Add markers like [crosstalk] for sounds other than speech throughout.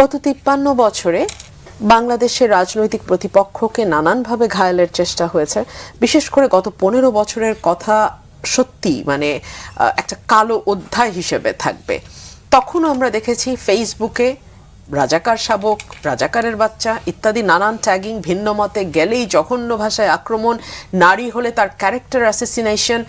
গত তিপ্পান্ন বছরে বাংলাদেশের রাজনৈতিক প্রতিপক্ষকে নানানভাবে ঘায়ালের চেষ্টা হয়েছে। বিশেষ করে গত পনেরো বছরের কথা সত্যি মানে একটা কালো অধ্যায় হিসেবে থাকবে। তখন আমরা দেখেছি ফেসবুকে রাজাকার শাবক, রাজাকারের বাচ্চা ইত্যাদি নানান ট্যাগিং ভিন্ন মতে গেলেই জঘন্য ভাষায় আক্রমণ, নারী হলে তার ক্যারেক্টার অ্যাসেসিনেশন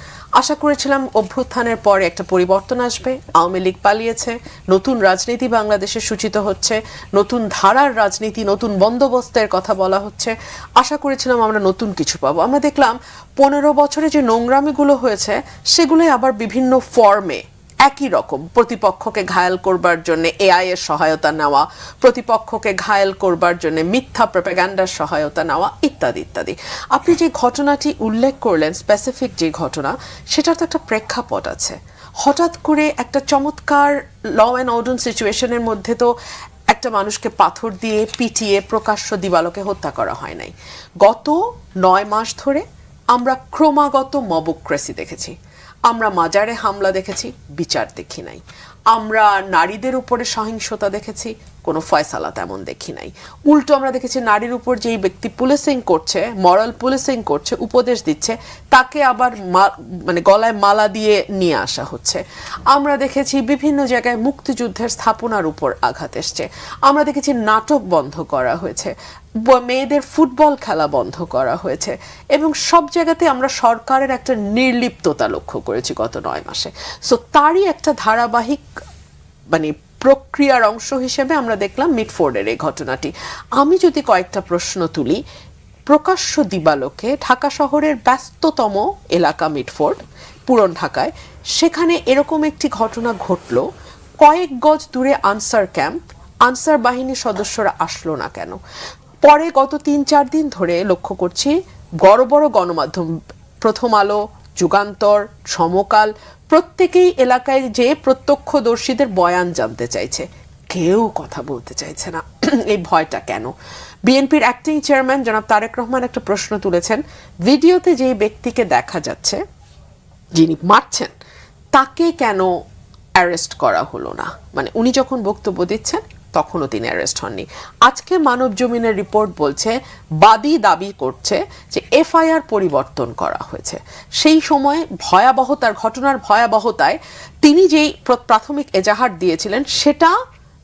আশা করেছিলাম অভ্যুত্থানের পরে একটা পরিবর্তন আসবে। আওয়ামী লীগ পালিয়েছে, নতুন রাজনীতি বাংলাদেশে সূচিত হচ্ছে, নতুন ধারার রাজনীতি, নতুন বন্দোবস্তের কথা বলা হচ্ছে। আশা করেছিলাম আমরা নতুন কিছু পাবো। আমরা দেখলাম পনেরো বছরে যে নোংরামিগুলো হয়েছে, সেগুলোই আবার বিভিন্ন ফর্মে একই রকম প্রতিপক্ষকে ঘায়াল করবার জন্য এআই এর সহায়তা নেওয়া, প্রতিপক্ষকে ঘায়াল করবার জন্য মিথ্যা প্রপাগান্ডার সহায়তা নেওয়া ইত্যাদি ইত্যাদি। আপনি যে ঘটনাটি উল্লেখ করলেন স্পেসিফিক যে ঘটনা, সেটার তো একটা প্রেক্ষাপট আছে। হঠাৎ করে একটা চমৎকার ল অ্যান্ড অর্ডার সিচুয়েশনের মধ্যে তো একটা মানুষকে পাথর দিয়ে পিটিয়ে প্রকাশ্য দিবালোকে হত্যা করা হয় নাই। গত নয় মাস ধরে আমরা ক্রমাগত মবক্রেসি দেখেছি। আমরা মাজারে হামলা দেখেছি বিচার দেখি নাই। আমরা নারীদের উপরে সহিংসতা দেখেছি ফয়সালা তেমন দেখি নাই। উল্টো আমরা দেখেছি নারীর উপর যেই ব্যক্তি পুলিশিং করছে মরাল পুলিশিং করছে, উপদেশ দিচ্ছে, তাকে আবার মানে গলায় মালা দিয়ে নিয়ে আসা হচ্ছে। আমরা দেখেছি বিভিন্ন জায়গায় মুক্তিযুদ্ধের স্থাপনার উপর আঘাত এসছে। আমরা দেখেছি নাটক বন্ধ করা হয়েছে। মেয়েদের ফুটবল খেলা বন্ধ করা হয়েছে। এবং সব জায়গাতে আমরা সরকারের একটা নির্লিপ্ততা লক্ষ্য করেছি গত নয় মাসে। সো তারই একটা ধারাবাহিক মানে প্রক্রিয়ার অংশ হিসেবে আমরা দেখলাম মিটফোর্ডের এই ঘটনাটি। আমি যদি কয়েকটা প্রশ্ন তুলি, প্রকাশ্য দিবালোকে ঢাকা শহরের ব্যস্ততম এলাকা মিটফোর্ড পুরন ঢাকায়, সেখানে এরকম একটি ঘটনা ঘটলো। কয়েক গজ দূরে আনসার ক্যাম্প, আনসার বাহিনীর সদস্যরা আসলো না কেন? পরে গত তিন চার দিন ধরে লক্ষ্য করছি, বড় বড় গণমাধ্যম, প্রথম আলো যুগান্তর, সমকাল, প্রত্যেকেই এলাকায় যে প্রত্যক্ষদর্শীদের বয়ান জানতে চাইছে। কেউ কথা বলতে চাইছে না। [clears throat] এই ভয়টা কেন? বিএনপির অ্যাক্টিং চেয়ারম্যান জনাব তারেক রহমান একটা প্রশ্ন তুলেছেন। ভিডিওতে যে ব্যক্তিকে দেখা যাচ্ছে, যিনি মারছেন, তাকে কেন অ্যারেস্ট করা হলো না? মানে উনি যখন বক্তব্য দিচ্ছেন তখনও তিনি অ্যারেস্ট হননি। আজকে মানব জমিনের রিপোর্ট বলছে, বাদী দাবি করছে যে এফআইআর পরিবর্তন করা হয়েছে। সেই সময় ভয়াবহতার, ঘটনার ভয়াবহতায় তিনি যেই প্রাথমিক এজাহার দিয়েছিলেন, সেটা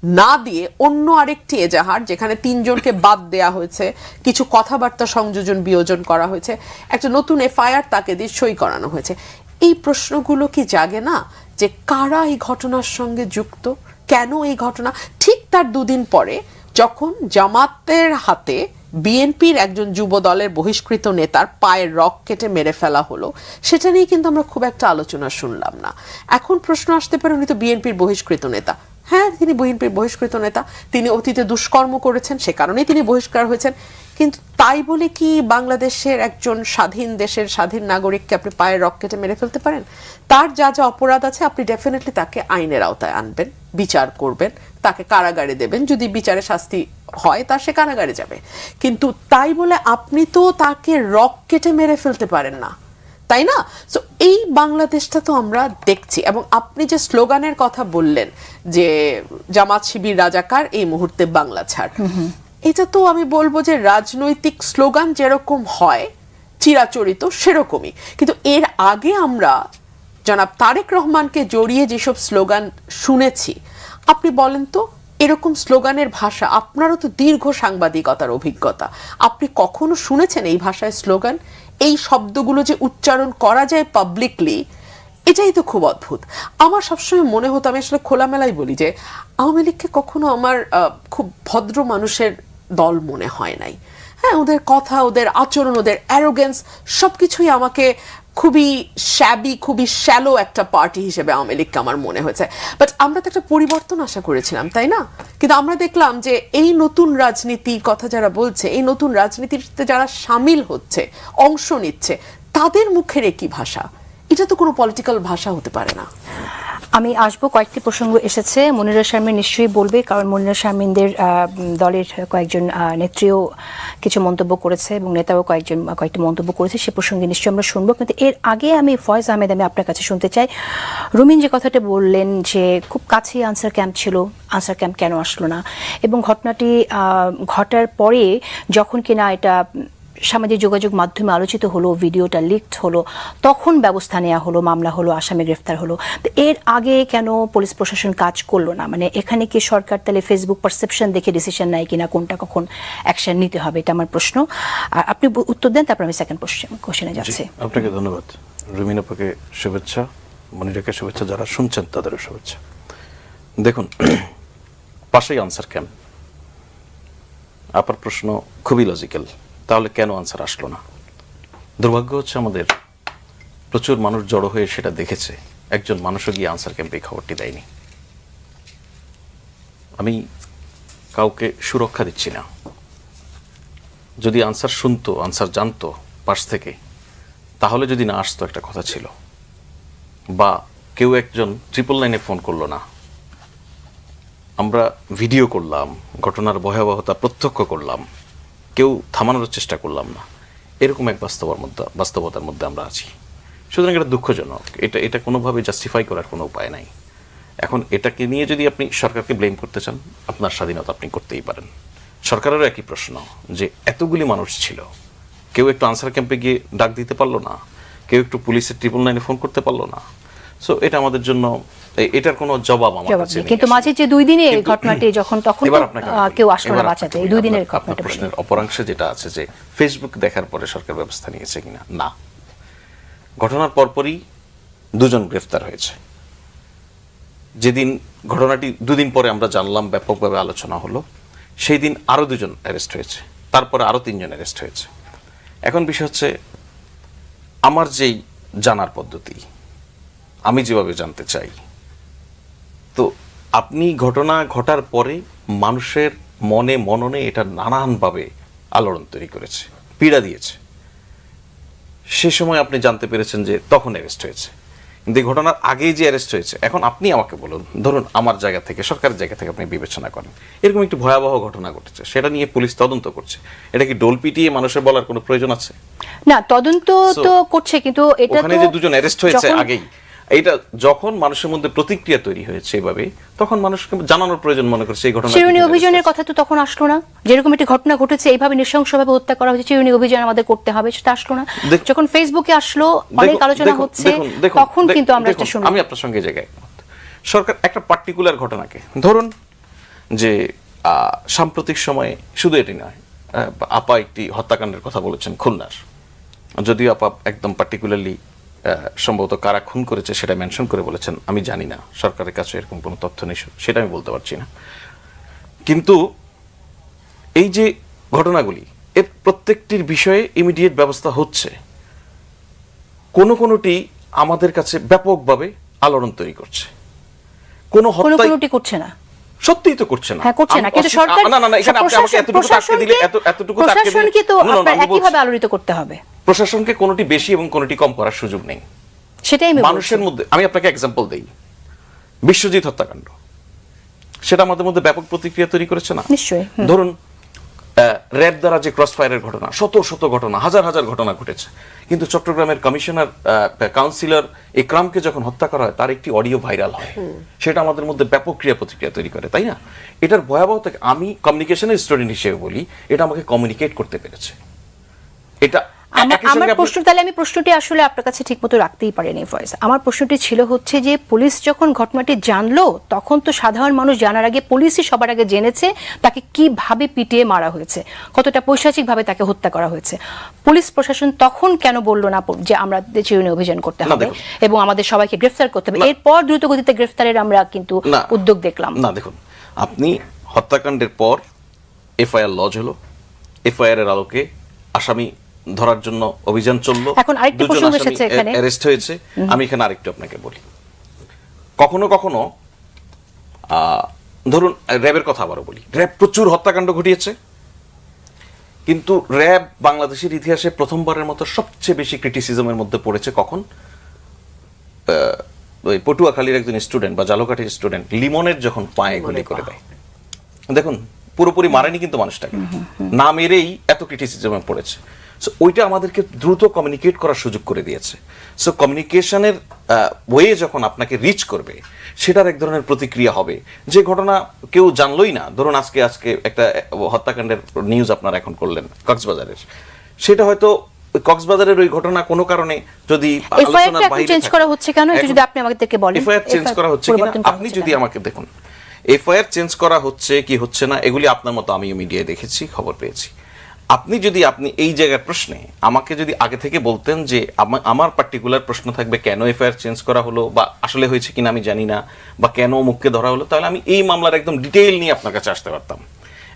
না দিয়ে অন্য আরেকটি এজাহার যেখানে তিনজনকে বাদ দেয়া হয়েছে, কিছু কথাবার্তা সংযোজন, বিয়োজন করা হয়েছে, একটা নতুন এফআইআর তাকে দিয়ে সই করানো হয়েছে। এই প্রশ্নগুলো কি জাগে না? যে কারা এই ঘটনার সঙ্গে যুক্ত? কেন এই ঘটনা? ঠিক তার দুদিন পরে যখন জামাতের হাতে বিএনপির একজন যুব দলের বহিষ্কৃত নেতার পায়ের রক কেটে মেরে ফেলা হলো, সেটা নিয়ে কিন্তু আমরা খুব একটা আলোচনা শুনলাম না। এখন প্রশ্ন আসতে পারে, উনি তো বিএনপির বহিষ্কৃত নেতা। হ্যাঁ তিনি বিএনপির বহিষ্কৃত নেতা, তিনি অতীতে দুষ্কর্ম করেছেন, সে কারণেই তিনি বহিষ্কার হয়েছেন। কিন্তু তাই বলে কি বাংলাদেশের একজন স্বাধীন দেশের স্বাধীন নাগরিককে আপনি পায়ের রক কেটে মেরে ফেলতে পারেন? তার যা যা অপরাধ আছে, আপনি ডেফিনেটলি তাকে আইনের আওতায় আনবেন। বিচার করবেন তাকে কারাগারে দেবেন। যদি বিচারে শাস্তি হয় তা সে কারাগারে যাবে। কিন্তু তাই বলে আপনি তো তাকে রক কেটে মেরে ফেলতে পারেন না। তাই না? সো এই বাংলাদেশটা তো আমরা দেখছি। এবং আপনি যে স্লোগানের কথা বললেন যে জামাত শিবির রাজাকার এই মুহূর্তে বাংলা ছাড়। এটা তো আমি বলব যে রাজনৈতিক স্লোগান যেরকম হয় চিরাচরিত সেরকমই। কিন্তু এর আগে আমরা জনাব তারেক রহমানকে জড়িয়ে যেসব স্লোগান শুনেছি, আপনি বলেন তো, এরকম স্লোগানের ভাষা, আপনারও তো দীর্ঘ সাংবাদিকতার অভিজ্ঞতা। আপনি কখনো শুনেছেন এই ভাষায় স্লোগান? এই শব্দগুলো যে উচ্চারণ করা যায় পাবলিকলি এটাই তো খুব অদ্ভুত। আমার সবসময় মনে হতো, আমি আসলে খোলামেলাই বলি যে, আওয়ামী লীগকে কখনো আমার খুব ভদ্র মানুষের দল মনে হয় নাই। হ্যাঁ ওদের কথা, ওদের আচরণ, ওদের অ্যারোগেন্স সব কিছুই আমাকে খুবই শ্যাবি খুবই শ্যালো একটা পার্টি হিসেবে আওয়ামী লীগকে আমার মনে হয়েছে। বাট আমরা তো একটা পরিবর্তন আশা করেছিলাম, তাই না? কিন্তু আমরা দেখলাম যে এই নতুন রাজনীতির কথা যারা বলছে, এই নতুন রাজনীতিতে যারা সামিল হচ্ছে, অংশ নিচ্ছে, তাদের মুখের একই ভাষা। এটা তো কোনো পলিটিক্যাল ভাষা হতে পারে না। আমি আসব, কয়েকটি প্রসঙ্গ এসেছে। মনিরা শারমিন নিশ্চয়ই বলবে, কারণ মনিরা শারমিনদের দলের কয়েকজন নেত্রীও কিছু মন্তব্য করেছে এবং নেতাও কয়েকজন, কয়েকটি মন্তব্য করেছে। সে প্রসঙ্গে নিশ্চয়ই আমরা শুনব। কিন্তু এর আগে আমি ফয়েজ আহমেদ, আমি আপনার কাছে শুনতে চাই। রুমিন যে কথাটা বললেন যে খুব কাছেই আনসার ক্যাম্প ছিল, আনসার ক্যাম্প কেন আসলো না? এবং ঘটনাটি ঘটার পরে যখন কিনা এটা সামাজিক যোগাযোগ মাধ্যমে আলোচিত হলো ভিডিওটা লিকড হলো তখন ব্যবস্থা নেওয়া হলো মামলা হলো আসামি গ্রেফতার হলো। তো এর আগে কেন পুলিশ প্রশাসন কাজ করল না? মানে এখানে কি সরকার তাহলে ফেসবুক পারসেপশন দেখে ডিসিশন নেয় কিনা কোনটা কখন অ্যাকশন নিতে হবে এটা আমার প্রশ্ন। আর আপনি উত্তর দেন তারপর আমি সেকেন্ড কোশ্চেনে যাচ্ছি। আপনাকে ধন্যবাদ। রুমিন আপাকে শুভেচ্ছা মনিরাকে শুভেচ্ছা যারা শুনছেন তাদেরও শুভেচ্ছা। দেখুন [clears throat] পাশেই আনসার ক্যাম্প আপার প্রশ্ন খুবই লজিক্যাল তাহলে কেন আনসার আসলো না? দুর্ভাগ্য হচ্ছে আমাদের প্রচুর মানুষ জড়ো হয়ে সেটা দেখেছে। একজন মানুষও গিয়ে আনসার ক্যাম্পে খবরটি দেয়নি। আমি কাউকে সুরক্ষা দিচ্ছি না। যদি আনসার শুনতো আনসার জানতো পাশ থেকে, তাহলে যদি না আসতো একটা কথা ছিল। বা কেউ একজন ট্রিপল লাইনে ফোন করল না। আমরা ভিডিও করলাম, ঘটনার ভয়াবহতা প্রত্যক্ষ করলাম। কেউ থামানোর চেষ্টা করলাম না। এরকম এক বাস্তবতার মধ্যে বাস্তবতার মধ্যে আমরা আছি। সুতরাং এটা দুঃখজনক। এটা এটা কোনোভাবে জাস্টিফাই করার কোনো উপায় নাই। এখন এটাকে নিয়ে যদি আপনি সরকারকে ব্লেম করতে চান, আপনার স্বাধীনতা আপনি করতেই পারেন। সরকারেরও একই প্রশ্ন যে এতগুলি মানুষ ছিল। কেউ একটু আনসার ক্যাম্পে গিয়ে ডাক দিতে পারল না। কেউ একটু পুলিশের ট্রিপল নাইনে ফোন করতে পারল না। সো এটা আমাদের জন্য এটার কোনো জবাব আমার কাছে নেই। কিন্তু মাঝে যে দুই দিনে ঘটনাটি যখন তখন। কেউ আসলো না বাঁচাতে দুই দিনের ঘটনাটা। প্রশ্নের অপরাংশে যেটা আছে যে ফেসবুক দেখার পরে সরকার ব্যবস্থা নিয়েছে কিনা? না। ঘটনার পরপরই দুজন গ্রেফতার হয়েছে। যেদিন ঘটনাটি দুদিন পরে আমরা জানলাম ব্যাপকভাবে আলোচনা হলো। সেই দিন আরও দুজন অ্যারেস্ট হয়েছে। তারপরে আরও তিনজন অ্যারেস্ট হয়েছে। এখন বিষয় হচ্ছে আমার যেই জানার পদ্ধতি আমি যেভাবে জানতে চাই তো আপনি ঘটনা ঘটার পরে মানুষের মনে মননে এটা নানানভাবে আলোড়ন তৈরি করেছে পীড়া দিয়েছে। সে সময় আপনি জানতে পেরেছেন যে তখন অ্যারেস্ট হয়েছে। কিন্তু এই ঘটনার আগেই যে অ্যারেস্ট হয়েছে এখন আপনি আমাকে বলুন ধরুন আমার জায়গা থেকে সরকারের জায়গা থেকে আপনি বিবেচনা করেন এরকম একটি ভয়াবহ ঘটনা ঘটেছে সেটা নিয়ে পুলিশ তদন্ত করছে। এটা কি ডোল পিটিয়ে মানুষের বলার কোনো প্রয়োজন আছে? না তদন্ত তো করছে কিন্তু এটা যে দুজন অ্যারেস্ট হয়েছে আগেই এটা যখন মানুষের মধ্যে প্রতিক্রিয়া তৈরি হয়েছে এভাবে তখন মানুষকে জানানোর প্রয়োজন মনে করছে এই ঘটনা চিরুনি অভিযানের কথা তো তখন আসলো না। যেরকম একটি ঘটনা ঘটেছে এইভাবে নৃশংসভাবে হত্যা করা হয়েছে চিরুনি অভিযান আমাদের করতে হবে সেটা আসলো না। যখন ফেসবুকে আসলো অনেক আলোচনা হচ্ছে তখন কিন্তু আমরা একটা শুনি আমি আপনার সঙ্গে জায়গায় সরকার একটা পার্টিকুলার ঘটনাকে ধরুন যে সাম্প্রতিক সময়ে শুধু এটি নয় আপা একটি হত্যাকাণ্ডের কথা বলেছেন খুলনার। যদিও আপা একদম পার্টিকুলারলি সম্ভবত কারা খুন করেছে সেটা মেনশন করে বলেছেন আমি জানি না। সরকারের কাছে এরকম কোনো তথ্য নেই সেটা আমি বলতে পারছি না। কিন্তু এই যে ঘটনাগুলি এর প্রত্যেকটির বিষয়ে ইমিডিয়েট ব্যবস্থা হচ্ছে। কোনো কোনোটি আমাদের কাছে ব্যাপকভাবে আলোড়ন তৈরি করছে। কোনো হত্যাই কোনোটি করছে না। সত্যিই তো করছে না। হ্যাঁ করছে না। কিন্তু সরকার না না না এখানে আপনি আমাকে এতটুকু টাকা দিলে এত এতটুকু টাকা দিলে প্রশাসনকে তো আপনার একইভাবে আলোড়িত করতে হবে। প্রশাসনকে কোনটি বেশি এবং কোনটি কম করার সুযোগ নেই। সেটাই আমি মানুষের মধ্যে আমি আপনাকে এক্সাম্পল দেই। বিশ্বজিৎ হত্যাকাণ্ড। সেটা আমাদের মধ্যে ব্যাপক প্রতিক্রিয়া তৈরি করেছে না? নিশ্চয়ই, ধরুন র্যাব দ্বারা যে ক্রস ফায়ারের ঘটনা শত শত ঘটনা হাজার হাজার ঘটনা ঘটেছে। কিন্তু চট্টগ্রামের কমিশনার কাউন্সিলর একরামকে যখন হত্যা করা হয় তার একটি অডিও ভাইরাল হয়। সেটা আমাদের মধ্যে ব্যাপক ক্রিয়া প্রতিক্রিয়া তৈরি করে তাই না? এটার ভয়াবহতা আমি কমিউনিকেশনের স্টুডেন্ট হিসেবে বলি এটা আমাকে কমিউনিকেট করতে পেরেছে। এটা আমার প্রশ্ন তাহলে আমি প্রশ্নটি আসলে আপনার কাছে ঠিকমতো রাখতেই পারিনি ফয়েজ আমার প্রশ্নটি ছিল হচ্ছে যে পুলিশ যখন ঘটনাটি জানলো তখন তো সাধারণ মানুষ জানার আগে পুলিশই সবার আগে জেনেছে তাকে কীভাবে পিটিয়ে মারা হয়েছে কতটা পৈশাচিকভাবে তাকে হত্যা করা হয়েছে। পুলিশ প্রশাসন তখন কেন বলল না যে আমরা চিরুনি অভিযান করতে হবে এবং আমাদের সবাইকে গ্রেফতার করতে হবে? এরপর দ্রুত গতিতে গ্রেফতারের আমরা কিন্তু উদ্যোগ দেখলাম। না দেখুন। আপনি হত্যাকাণ্ডের পর এফআইআর লজ হলো। এফআইআর এর আলোকে আসামি ধরার জন্য অভিযান চলল। এখন আরেকটি প্রসঙ্গ এসেছে এখানে। অ্যারেস্ট হয়েছে। আমি এখানে আরেকটু আপনাকে বলি। কখনো কখনো ধরুন র্যাবের কথা আবারও বলি। র্যাব প্রচুর হত্যাকাণ্ড ঘটিয়েছে। কিন্তু র্যাব বাংলাদেশের ইতিহাসে প্রথমবারের মতো সবচেয়ে বেশি ক্রিটিসিজমের মধ্যে পড়েছে কখন? ওই পটুয়াখালীর একজন স্টুডেন্ট বা জালকাঠির স্টুডেন্ট লিমনের যখন পায়ে গুলি করে দেয়। দেখুন পুরোপুরি মারেনি কিন্তু মানুষটাকে। না মেরেই এত ক্রিটিসিজমে পড়েছে। সো ওইটা আমাদেরকে দ্রুত কমিউনিকেট করার সুযোগ করে দিয়েছে। সো কমিউনিকেশনের ওয়ে যখন আপনাকে রিচ করবে সেটার এক ধরনের প্রতিক্রিয়া হবে। যে ঘটনা কেউ জানলই না ধরুন আজকে আজকে একটা হত্যাকাণ্ডের নিউজ আপনারা এখন করলেন কক্সবাজারের। সেটা হয়তো কক্সবাজারের ওই ঘটনা কোনো কারণে যদি আলোচনার বাইরে চেঞ্জ করা হচ্ছে কেন? একটু যদি আপনি আমাদেরকে বলেন। এফআইআর চেঞ্জ করা হচ্ছে কিনা? আপনি যদি আমাকে দেখুন। এফআইআর চেঞ্জ করা হচ্ছে কি হচ্ছে না এগুলি আপনার মতো আমিও মিডিয়ায় দেখেছি খবর পেয়েছি। আপনি যদি আপনি এই জায়গার প্রশ্নে আমাকে যদি আগে থেকে বলতেন যে আমার পার্টিকুলার প্রশ্ন থাকবে কেন এফআইআর চেঞ্জ করা হলো বা আসলে হয়েছে কিনা আমি জানি না বা কেন মুখকে ধরা হলো তাহলে আমি এই মামলার একদম ডিটেইল নিয়ে আপনার কাছে আসতে পারতাম।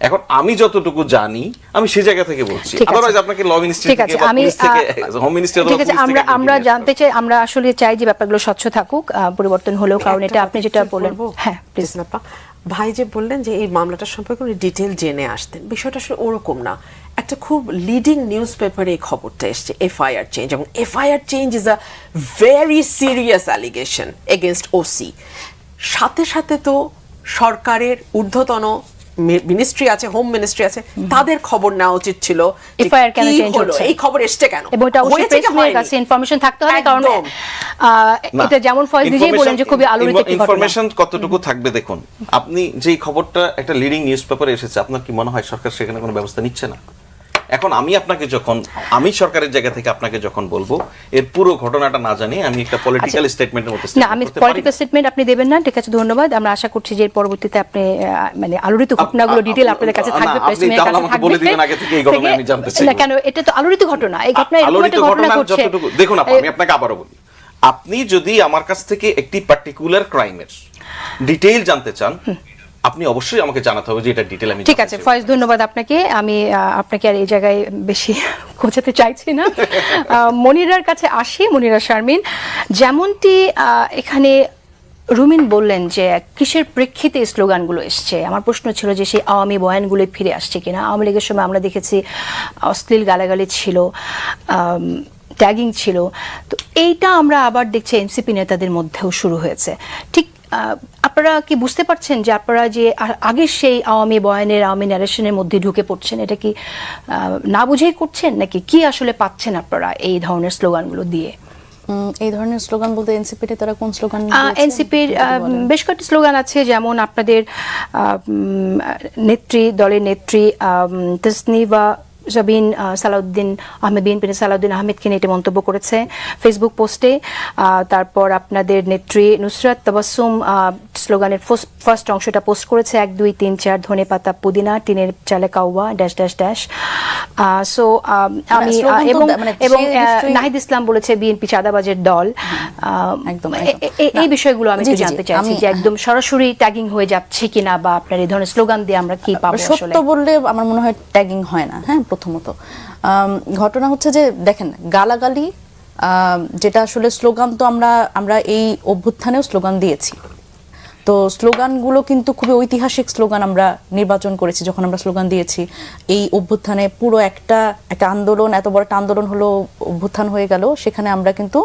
এখন আমি যতটুকু জানি আমি সেই জায়গা থেকে বলছি। ঠিক আছে। আদারওয়াইজ আপনাকে ল মিনিস্ট্রি থেকে বা আমি পুলিশ থেকে আহ, হোম মিনিস্ট্রি ঠিক আছে আমরা আমরা জানতে চাই আমরা আসলে চাই যে ব্যাপারগুলো স্বচ্ছ থাকুক আহ, পরিবর্তন হলেও কারণ এটা আপনি যেটা কি বললেন হ্যাঁ প্লিজ জেসনাপা, ভাই যে বললেন যে এই মামলাটার সম্পর্কে উনি ডিটেল জেনে আসতেন বিষয়টা আসলে ওরকম না। একটা খুব লিডিং নিউজ পেপারে এই খবরটা এসছে এফআইআর চেঞ্জ এবং FIR change is a very serious allegation against OC সাথে সাথে তো সরকারের ঊর্ধ্বতন মিনিস্ট্রি আছে হোম মিনিস্ট্রি আছে তাদের খবর নেওয়া উচিত ছিল যে FIR কেন হলো, হচ্ছে? এই খবর এসছে কেন? এবং এটা অবশ্যই হয়েছে প্রেস হয়নি? কাছে ইনফরমেশন থাকতে হবে কারণ আহ, এটা যেমন ফয়েজ নিজেই বলেন যে খুবই আলোড়িত একটি ঘটনা। ইনফরমেশন কতটুকু থাকবে দেখুন। আপনি যেই খবরটা একটা লিডিং নিউজ পেপারে এসেছে আপনার কি মনে হয় সরকার সেখানে কোনো ব্যবস্থা নিচ্ছে না? এখন আমি আপনাকে যখন আমি সরকারের জায়গা থেকে আপনাকে যখন বলব এর পুরো ঘটনাটা না জানিয়ে আমি একটা পলিটিক্যাল স্টেটমেন্টের মধ্যে আচ্ছা। না আমি পলিটিক্যাল স্টেটমেন্ট আপনি দেবেন না ঠিক আছে ধন্যবাদ। আমরা আশা করছি যে পরবর্তীতে আপনি মানে আলোড়িত ঘটনাগুলো আপ- আপনাদের কাছে থাকবে প্রেস কাছে আমাকে থাকবে। বলে দিবেন আগে থেকে এই ঘটনা আমি জানতে চাই। না কেন এটা তো আলোড়িত ঘটনা। এই ঘটনা এরকম আলোড়িত একটা ঘটনা ঘটছে। যতটুকু দেখুন আপনি আমি আপনাকে আবারও বলি। আপনি যদি আমার কাছ থেকে একটি পার্টিকুলার ক্রাইমের ডিটেইল জানতে চান আপনি অবশ্যই আমাকে জানাতে হবে যে এটা ডিটেইল আমি ঠিক আছে। ফয়েজ ধন্যবাদ আপনাকে। আমি আপনাকে আর এই জায়গায় বেশি [laughs] খোঁজাতে চাইছি না। [laughs] মনিরার কাছে আসি মনিরা শারমিন। যেমনটি এখানে রুমিন বললেন যে কিসের প্রেক্ষিতে স্লোগানগুলো এসছে? আমার প্রশ্ন ছিল যে সেই আওয়ামী বয়ানগুলো ফিরে আসছে কিনা? আওয়ামী লীগের সময় আমরা দেখেছি অশ্লীল গালাগালি ছিল ট্যাগিং ছিল। তো এইটা আমরা আবার দেখছি এনসিপি নেতাদের মধ্যেও শুরু হয়েছে। ঠিক আপনারা কি বুঝতে পারছেন যে আপনারা যে আ- আগের সেই আওয়ামী বয়ানের আওয়ামী ন্যারেশনের মধ্যে ঢুকে পড়ছেন এটা কি না বুঝেই করছেন? নাকি কি আসলে পাচ্ছেন আপনারা এই ধরনের স্লোগানগুলো দিয়ে? এই ধরনের স্লোগান বলতে এনসিপিতে তারা কোন স্লোগান এনসিপির বেশ কয়েকটি স্লোগান আছে যেমন আপনাদের নেত্রী দলের নেত্রী তসনিবা জবিন সালাউদ্দিন আহমেদ বিন পিন সালাউদ্দিন আহমেদকে নিয়ে এটি মন্তব্য করেছে ফেসবুক পোস্টে। তারপর আপনাদের নেত্রী নুসরাত তবাসুম স্লোগানের ফার্স্ট অংশটা পোস্ট করেছে এক দুই তিন চার ধনে পাতা পুদিনা টিনের চালে কাউয়া ড্যাশ ড্যাশ ড্যাশ সো আমি এবং মানে এবং নাহিদ ইসলাম বলেছে বিএনপি চাঁদাবাজের দল। আহ, একদম, এই বিষয়গুলো আমি জানতে চাইছি যে একদম সরাসরি ট্যাগিং হয়ে যাচ্ছে কিনা বা আপনার এই ধরনের স্লোগান দিয়ে আমরা কি পাবো সত্য বললে আমার মনে হয় ট্যাগিং হয় না হ্যাঁ প্রথমত। ঘটনা হচ্ছে যে, দেখেন, গালাগালি যেটা আসলে স্লোগান তো আমরা আমরা এই অভ্যুত্থানেও স্লোগান দিয়েছি। তো স্লোগানগুলো কিন্তু খুবই ঐতিহাসিক স্লোগান আমরা নির্বাচন করেছি, যখন আমরা স্লোগান দিয়েছি। এই অভ্যুত্থানে পুরো একটা একটা আন্দোলন, এত বড় একটা আন্দোলন হলো, অভ্যুত্থান হয়ে গেল। সেখানে আমরা কিন্তু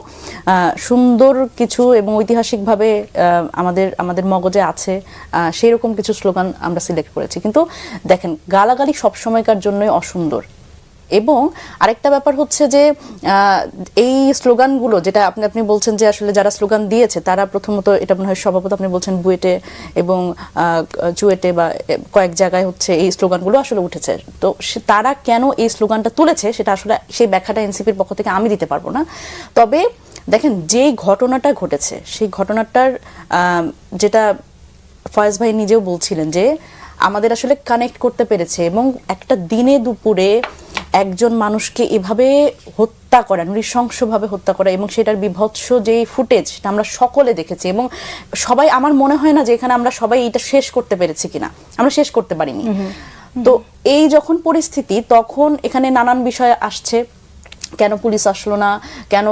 সুন্দর কিছু এবং ঐতিহাসিকভাবে আমাদের আমাদের মগজে আছে সেই রকম কিছু স্লোগান আমরা সিলেক্ট করেছি। কিন্তু দেখেন, গালাগালি সবসময়কার জন্যই অসুন্দর। এবং আরেকটা ব্যাপার হচ্ছে যে এই স্লোগানগুলো যেটা আপনি আপনি বলছেন যে আসলে যারা স্লোগান দিয়েছে, তারা প্রথমত এটা মনে হয় সভাপতি আপনি বলছেন বুয়েটে এবং চুয়েটে বা কয়েক জায়গায় হচ্ছে এই স্লোগানগুলো আসলে উঠেছে। তো তারা কেন এই স্লোগানটা তুলেছে সেটা আসলে সেই ব্যাখ্যাটা এনসিপির পক্ষ থেকে আমি দিতে পারব না। তবে দেখেন, যেই ঘটনাটা ঘটেছে, সেই ঘটনাটার যেটা ফয়েজ ভাই নিজেও বলছিলেন যে আমাদের আসলে কানেক্ট করতে পেরেছে এবং একটা দিনে দুপুরে একজন মানুষকে এভাবে হত্যা করা নৃশংসভাবে হত্যা করা এবং সেটার বিভৎস যে ফুটেজ সেটা আমরা সকলে দেখেছি এবং সবাই আমার মনে হয় না যে এখানে আমরা সবাই এটা শেষ করতে পেরেছি কিনা। আমরা শেষ করতে পারিনি। তো এই যখন পরিস্থিতি তখন এখানে নানান বিষয় আসছে। কেন পুলিশ আসলো না? কেন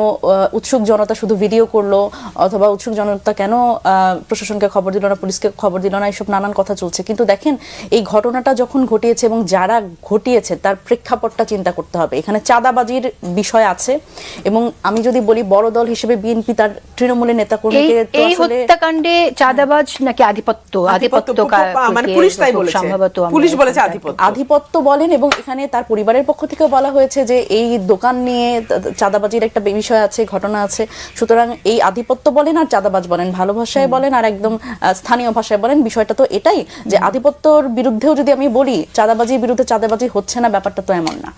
উৎসুক জনতা শুধু ভিডিও করল? অথবা উৎসুক জনতা কেন প্রশাসনকে খবর দিল না পুলিশকে খবর দিল না? এইসব নানান কথা চলছে। কিন্তু দেখেন এই ঘটনাটা যখন ঘটিয়েছে এবং যারা ঘটিয়েছে তার প্রেক্ষাপটটা চিন্তা করতে হবে। এখানে চাঁদাবাজির বিষয় আছে এবং আমি যদি বলি বড় দল হিসেবে বিএনপি তার তৃণমূলের এই নেতাকর্মীকে এই হত্যাকাণ্ডে চাঁদাবাজ নাকি আধিপত্য? আধিপত্য আধিপত্য মানে পুলিশ তাই বলেছে। সম্ভবত পুলিশ বলেছে আধিপত্য। আধিপত্য বলেন এবং এখানে তার পরিবারের পক্ষ থেকে বলা হয়েছে যে এই দোকান নিয়ে চাঁদাবাজির একটা বিষয় আছে ঘটনা আছে। সুতরাং এই আধিপত্য বলেন আর চাঁদাবাজ বলেন ভালো ভাষায় বলেন আর একদম স্থানীয় ভাষায় বলেন বিষয়টা তো এটাই যে আধিপত্যর বিরুদ্ধেও যদি আমি বলি চাঁদাবাজির বিরুদ্ধে চাঁদাবাজি হচ্ছে না ব্যাপারটা তো এমন না।